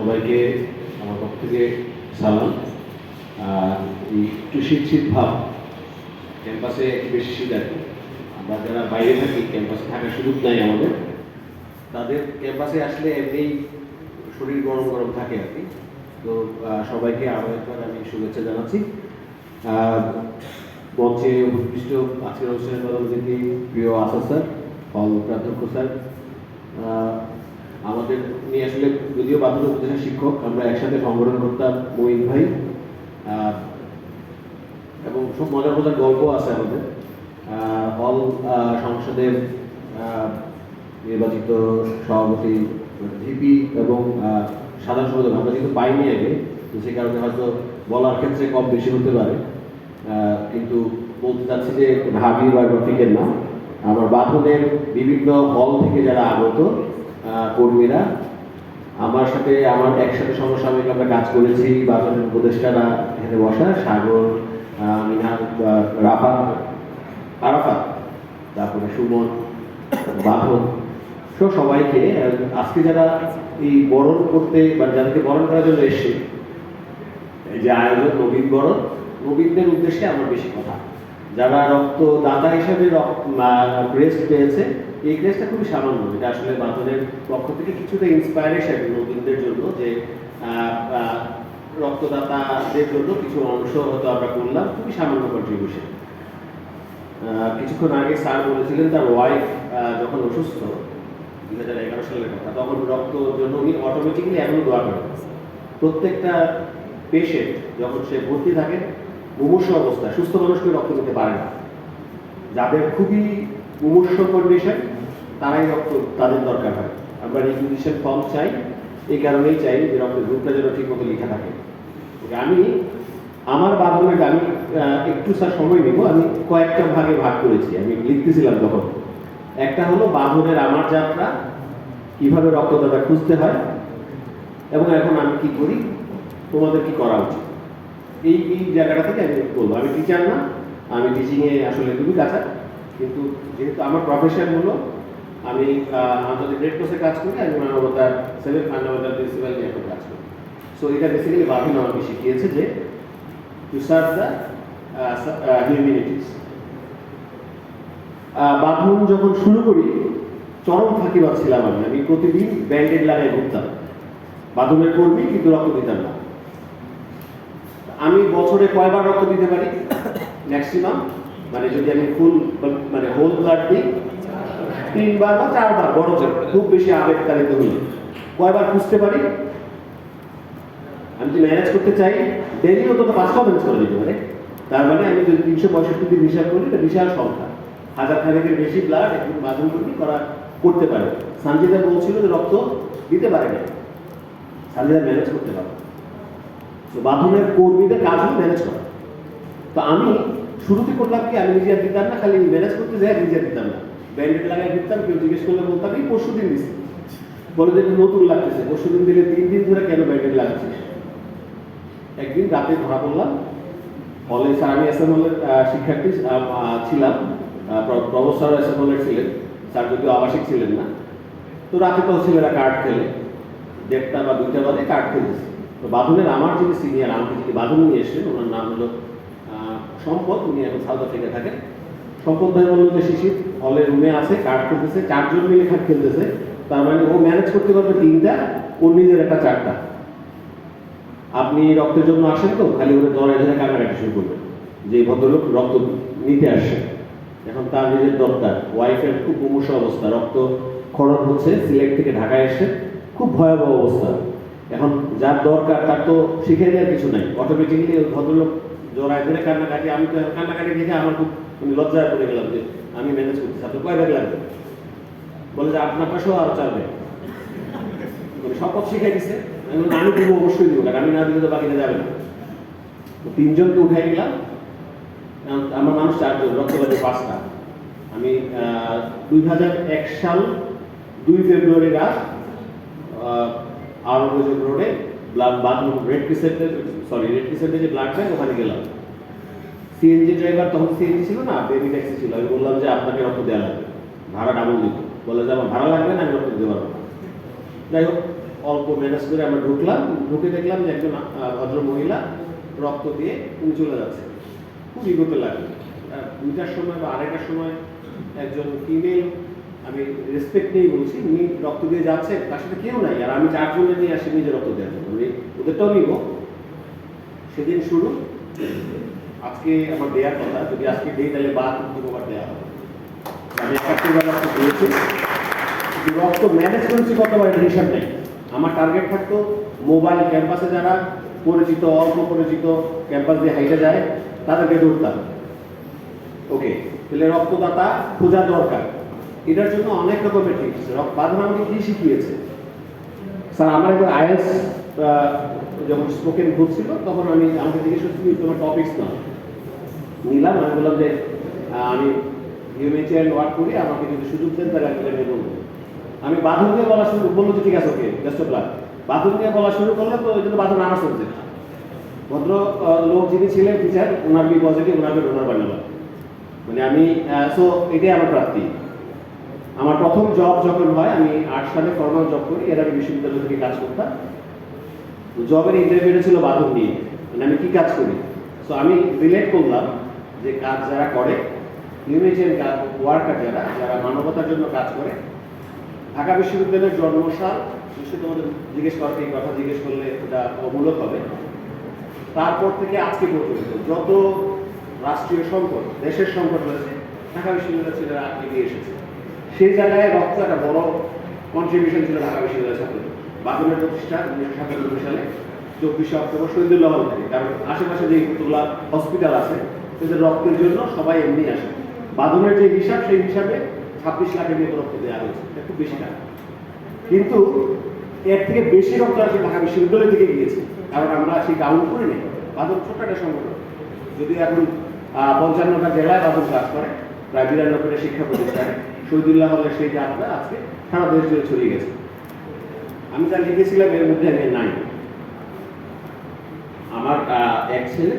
সবাইকে আমার পক্ষ থেকে সালাম। একটু শীত শীত ভাব ক্যাম্পাসে একটু বেশি শীত আর আমরা যারা বাইরে থাকি, ক্যাম্পাসে থাকার সুযোগ নাই আমাদের। তাদের ক্যাম্পাসে আসলে এমনি শরীর গরম গরম থাকে আর কি। তো সবাইকে আরও একবার আমি শুভেচ্ছা জানাচ্ছি। মঞ্চে উপবিষ্ট আজকের অনুষ্ঠানের প্রধান অতিথি প্রিয় আসাদ স্যার হল প্রাধ্যক্ষ স্যার। আমাদের উনি আসলে যদিও বাধ্যতা উপদেশের শিক্ষক, আমরা একসাথে সংগঠন করতাম মঈন ভাই এবং খুব মজার মজার গল্প আছে আমাদের। হল সংসদের নির্বাচিত সভাপতি ভিপি এবং সাধারণ সম্পাদক, আমরা যেহেতু পাইনি আগে, তো সে কারণে হয়তো বলার ক্ষেত্রে কম বেশি হতে পারে। কিন্তু বলতে চাচ্ছি যে ভাবি বা রফিকের নাম। আমার বাঁধনের বিভিন্ন হল থেকে যারা আগত কর্মীরা আমার সাথে আমার একসাথে সমসাময়িক আমরা কাজ করেছি বাজারের উপদেষ্টারা এখানে বসা সাগর আহ, রাফাত আরাফাত তারপরে সুমন বাঁধন সো সবাইকে আজকে যারা এই বরণ করতে বা যাদেরকে বরণ করার জন্য এসছে যে আয়োজন নবীন বরণ নবীনদের উদ্দেশ্যে আমার বেশি কথা। যারা রক্ত রক্তদাতা হিসেবে ক্রেস্ট পেয়েছে এই ক্রেস্টটা খুবই সামান্য। এটা আসলে বাঁধনের পক্ষ থেকে কিছুটা ইন্সপায়ারেশন নবীনদের জন্য যে রক্তদাতাদের জন্য কিছু অংশ হয়তো আমরা করলাম খুবই সামান্য কন্ট্রিবিউশন কিছুক্ষণ আগে স্যার বলেছিলেন তার ওয়াইফ যখন অসুস্থ, দুই হাজার এগারো সালের কথা, তখন রক্তর জন্য উনি অটোমেটিক্যালি এখনও দোয়া করেন। প্রত্যেকটা পেশেন্ট যখন সে ভর্তি থাকে, মুমূর্ষ অবস্থা সুস্থ মানুষকে রক্ত দিতে পারে না। যাদের খুবই মুমূর্ষ কন্ডিশন তারাই রক্ত তাদের দরকার হয়। আমরা রিকুইজিশন ফর্ম চাই, এই কারণেই চাই যে রক্তের গ্রুপটা যেন ঠিক মতো লেখা থাকে। আমি, আমার বাঁধনের আমি একটু স্যার সময় নেব, আমি কয়েকটা ভাগে ভাগ করেছি, আমি লিখতেছিলাম তখন। একটা হলো বাঁধনের আমার যাত্রা, কীভাবে রক্তদাতা খুঁজতে হয়, এবং এখন আমি কি করি, তোমাদের কি করা উচিত? এই এই জায়গাটা থেকে আমি বলব, আমি টিচার না, আমি টিচিংয়ে আসলে খুবই কাঁচা কিন্তু যেহেতু আমার প্রফেশন হলো, আমি আন্তর্জাতিক রেড ক্রসে কাজ করি আমি মানবতার সেভেন ফান্ডামেন্টাল প্রিন্সিপাল নিয়ে এখন কাজ করি। সো এটা বেসিক্যালি বাঁধন আমাকে শিখিয়েছে যে to serve the humanities bathroom যখন শুরু করি, চরম ফাঁকিবাদ ছিলাম আমি। আমি প্রতিদিন ব্যান্ডেড লাগাই ঘুরতাম। বাথরুমের কর্মী, কিন্তু রক্ত দিতাম না। আমি বছরে কয়বার রক্ত দিতে পারি? ম্যাক্সিমাম মানে যদি আমি ফুল মানে হোল ব্লাড দিই, তিনবার বা চারবার, বড় খুব বেশি আবেগ হই কয়বার খুঁজতে পারি? আমি যদি ম্যানেজ করতে চাই? ডেলি অন্তত পাঁচটাও ম্যানেজ করে দিতে পারে। তার মানে আমি যদি তিনশো পঁয়ষট্টি দিন হিসাব করি, এটা বিশাল সংখ্যা। হাজার খানেকের বেশি ব্লাড একটু বাঁধন কর্মী করা, করতে পারে। সঞ্জিতা বলছিল যে রক্ত দিতে পারে না। সঞ্জিতা ম্যানেজ করতে পারে। তো বাঁধনের কর্মীদের কাজ হলো ম্যানেজ করা। তো আমি শুরুতে করলাম কি, আমি নিজে দিতাম না, খালি ম্যানেজ করতে যাই আর নিজে আর দিতাম না। ব্যান্ডেড লাগাই দিতাম, কেউ জিজ্ঞেস করলে বলতাম, এই পরশু দিন দিচ্ছি বলে যে নতুন লাগতেছে, পরশু দিন দিলে তিন দিন ধরে কেন ব্যান্ডেড লাগছিস একদিন রাতে ধরা পড়লাম। হলে স্যার, আমি এস এম হলের শিক্ষার্থী ছিলাম। প্রফেসর এস এম হলের ছিলেন। স্যার যদিও আবাসিক ছিলেন না। তো রাতে তো ছেলেরা কার্ড খেলে। দেড়টা বা দুইটা বাদে কার্ড খেলতেছে তো বাঁধনের আমার যিনি সিনিয়র আমাকে যিনি বাঁধন নিয়ে এসেছেন, ওনার নাম হলো সম্পদ উনি এখন সাউথ আফ্রিকা থাকেন। সম্পদ ভাই বলল যে শিশির হলের রুমে আছে কার্ড খেলতেছে, চারজন মিলে কার্ড খেলতেছে। তার মানে ও ম্যানেজ করতে পারবে তিনটা ওর নিজের একটা চারটা। আপনি রক্তের জন্য আসেন তো, খালি ওরে দরে ধরে কান্নাকাটি শুরু করবেন। যে ভদ্রলোক রক্ত নিতে আসছে। এখন তার নিজের দরকার। ওয়াইফের খুব মুমূর্ষ অবস্থা, রক্ত খরচ হচ্ছে, সিলেট থেকে ঢাকায় এসে। খুব ভয়াবহ অবস্থা। এখন যার দরকার, তার তো শিখে দেওয়ার কিছু নাই। অটোমেটিক্যালি ওই ভদ্রলোক জড়ায় ধরে কান্নাকাটি আমি তো কান্নাকাটি দেখে আমার খুব মানে লজ্জায় পড়ে গেলাম যে আমি ম্যানেজ করতেছি। আপনার কয় ব্যাগ লাগবে? বলে যে আপনার পাশেও আরও চার ব্যাগ মানে শপথ শিখাই দিছে। আমি আমি দিব অবশ্যই দিব কারণ আমি না দিলে তো বাকিটা যাবে না। তিনজনকে নিলাম কারণ আমার মানুষ চারজন রক্তবাদী পাঁচটা। আমি দুই হাজার এক সাল দুই ফেব্রুয়ারি রাত আরঙ্গজেব রোডে ব্লাড বাথরুম রেড ক্রিসেন্টে সরি রেড ক্রিসেন্টে যে ব্লাড ব্যাংক ওখানে গেলাম। সিএনজি ড্রাইভার তখন সিএনজি ছিল না বেবি ট্যাক্সি ছিল। আমি বললাম যে আপনাকে রক্ত দেওয়া লাগবে। ভাড়া ডাবল দিত। বলে যে আমার ভাড়া লাগবে না আমি রক্ত দিতে পারব যাই হোক অল্প ম্যানেজ করে আমরা ঢুকলাম। ঢুকে দেখলাম যে একজন আহ, ভদ্র মহিলা রক্ত দিয়ে উনি চলে যাচ্ছে। খুব ইগোতে লাগল। দুইটার সময় বা আড়াইটার সময় একজন ফিমেল আমি রেসপেক্ট নিয়েই বলছি, উনি রক্ত দিয়ে যাচ্ছে, তার সাথে কেউ নাই। আর আমি চারজনে নিয়ে আসি নিজে রক্ত দেওয়ার জন্য। উনি ওদেরটাও নিব। সেদিন শুরু। আজকে আমার দেওয়ার কথা। যদি আজকে দিই, তাহলে বা দ্বিতীয়বার দেওয়া হবে। আমি একাত্তর রক্ত দিয়েছি। রক্ত ম্যানেজ করেছি কতবার এটা নেই আমার টার্গেট থাকতো মোবাইল ক্যাম্পাসে যারা পরিচিত, অল্প পরিচিত ক্যাম্পাস দিয়ে হাইটে যায়, তাদেরকে ধরতাম। ওকে তাহলে রক্তদাতা খোঁজা দরকার। এটার জন্য অনেক রকমের টিপস বাঁধন আমাকে কি শিখিয়েছে? স্যার আমার একবার আইএস যখন স্পোকেন ঘুরছিল তখন আমি আমাকে জিজ্ঞেস করছি তোমার টপিক্স না নিলাম আমি বললাম যে আমি ইউএনএইচআর ওয়ার্ক করি আমাকে যদি সুযোগ দেন তাহলে আমি এটা বলব আমি বাঁধন দিয়ে বলা শুরু বলল যে ঠিক আছে ওকে অফ লাক বাঁধন দিয়ে বলা শুরু করলে তো এটা তো বাঁধন আমার সাবজেক্ট ভদ্র আহ, লোক যিনি ছিলেন টিচার ওনার বি পজিটিভ ওনাকে ডোনার বানালাম মানে আমি সো এটাই আমার প্রাপ্তি। আমার প্রথম জব যখন হয়, আমি আট সালে ফর্মাল জব করি, এর আগে বিশ্ববিদ্যালয় থেকে কাজ করতাম। জবের ইন্টারভিউটা ছিল বাদক নিয়ে মানে আমি কি কাজ করি? সো আমি রিলেট করলাম যে কাজ যারা করে হিউম্যানিটেরিয়ান কাজ ওয়ার্কার যারা যারা মানবতার জন্য কাজ করে, ঢাকা বিশ্ববিদ্যালয়ের জন্মসাল, নিশ্চয়ই তোমাদের জিজ্ঞেস করার এই কথা জিজ্ঞেস করলে এটা অমূলক হবে। তারপর থেকে আজকে পর্যন্ত যত রাষ্ট্রীয় সংকট, দেশের সংকট রয়েছে ঢাকা বিশ্ববিদ্যালয়ের ছেলেরা এগিয়ে এসেছে। সেই জায়গায় রক্ত একটা বড় কন্ট্রিবিউশন ছিল ঢাকা বিশ্ববিদ্যালয়ের ছাত্রদের। বাদনের প্রতিষ্ঠা উনিশশো সাতানব্বই সালে চব্বিশে অক্টোবর শহীদুল্লাহ থেকে। কারণ আশেপাশে যে ফতুল্লাহ হসপিটাল আছে তাদের রক্তের জন্য সবাই এমনি আসে। বাদনের যে হিসাব, সেই হিসাবে ছাব্বিশ লাখের মতো রক্ত দেওয়া হয়েছে। এটা খুব বেশি টাকা কিন্তু এর থেকে বেশি রক্ত আসে ঢাকা বিশ্ববিদ্যালয় থেকে গিয়েছে। কারণ আমরা সেই কাউন্ট করি নাই বাদন ছোট্ট একটা সংগঠন। যদি এখন পঞ্চান্নটা জেলায় বাদন কাজ করে। প্রায় বিরানব্বইটা শিক্ষা প্রতিষ্ঠানে, শহীদুল্লাহ হলের সেই যাত্রা আজকে সারা দেশ জুড়ে ছড়িয়ে গেছে। আমি যা লিখেছিলাম এর মধ্যে আমি নাই। আমার এক ছেলে